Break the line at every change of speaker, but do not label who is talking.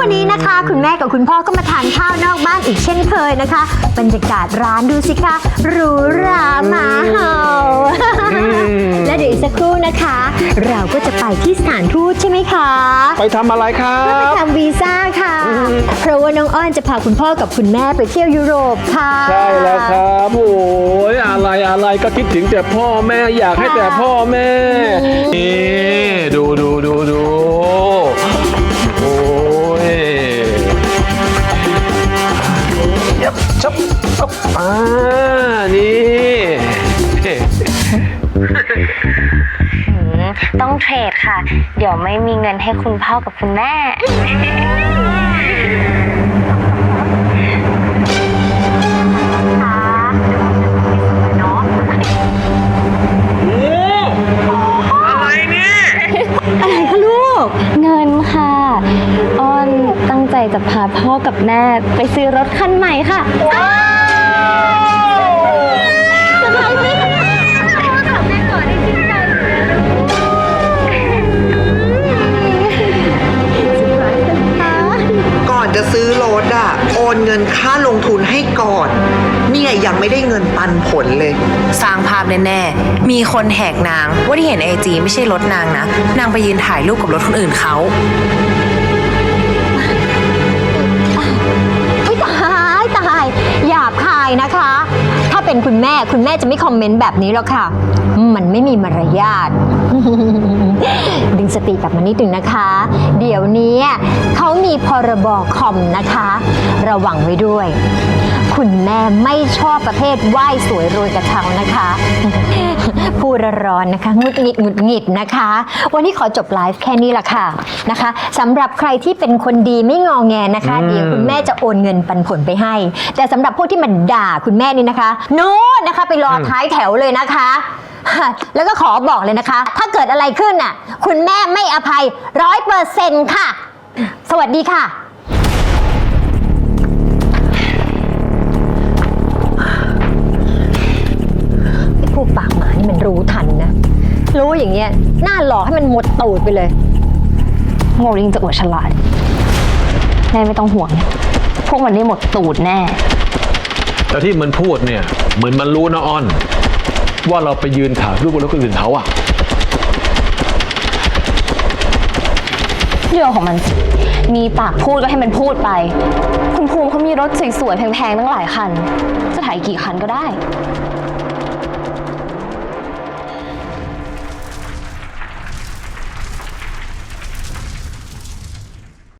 วันนี้นะคะ คุณแม่กับคุณพ่อก็มาทานข้าวนอกบ้านอีกเช่นเคยนะคะ บรรยากาศร้านดูสิคะหรูหราหมาเห่าและเดี๋ยวอีกสักครู่นะคะ เราก็จะไปที่สถานทูตใช่ไหมคะ
ไปทำอะไรครั
เพื่อไป
บ
ทำวีซ่าค่ะ เพราะว่าน้องอ้อนจะพาคุณพ่อกับคุณแม่ไปเที่ยวยุโรปค่ะ
ใช่แล้วครับโอ้ยอะไรอะไรก็คิดถึงแต่พ่อแม่อยากให้แต่พ่อแม่นี่ดูดูดูดู ยับชับชอบอ่า นี่
ต้องเทรดค่ะ เดี๋ยวไม่มีเงินให้คุณพ่อกับคุณแม่ จจะพาพ่อกับแม่ไปซื้อรถคันใหม่ค่ะสบายไหมพ่อกับแม่ก่อนได้จริงใจ
ก่อนจะซื้อรถอะโอนเงินค่าลงทุนให้ก่อน เนี่ยยังไม่ได้เงินปันผลเลย
สร้างภาพแน่ๆ มีคนแหกนาง ว่าที่เห็นไอจีไม่ใช่รถนางนะ นางไปยืนถ่ายรูปกับรถคนอื่นเขา
เป็นคุณแม่ คุณแม่จะไม่คอมเมนต์แบบนี้หรอกค่ะ มันไม่มีมารยาท ดึงสติกลับมานิดนึงนะคะ เดี๋ยวนี้เขามีพรบคอมนะคะ ระวังไว้ด้วย คุณแม่ไม่ชอบประเภทไหว้สวยรวยกระเช้านะคะ พูดร้อนๆนะคะงุดหงิดหงุดหงิดนะคะ วันนี้ขอจบไลฟ์แค่นี้ละค่ะนะคะสำหรับใครที่เป็นคนดีไม่งอแงนะคะเดี๋ยวคุณแม่จะโอนเงินปันผลไปให้ แต่สำหรับพวกที่มันด่าคุณแม่นี่นะคะโน้นนะคะ ไปรอท้ายแถวเลยนะคะแล้วก็ขอบอกเลยนะคะ ถ้าเกิดอะไรขึ้นน่ะ คุณแม่ไม่อภัยร้อยเปอร์เซ็นต์ค่ะ สวัสดีค่ะ อย่างเงี้ยหน้าหลอกให้มันหมดตูดไปเลย
โง่ลิงจะอวดฉลาดแม่ไม่ต้องห่วง พวกมันได้หมดตูดแน่
แต่ที่มันพูดเนี่ยเหมือนมันรู้นะอ้อน ว่าเราไปยืนถ่ายรูปกับรถคนอื่นเขาอะ
เรื่องของมันสิมีปากพูดก็ให้มันพูดไป คุณภูมิเขามีรถสวยๆแพงๆตั้งหลายคัน จะถ่ายกี่คันก็ได้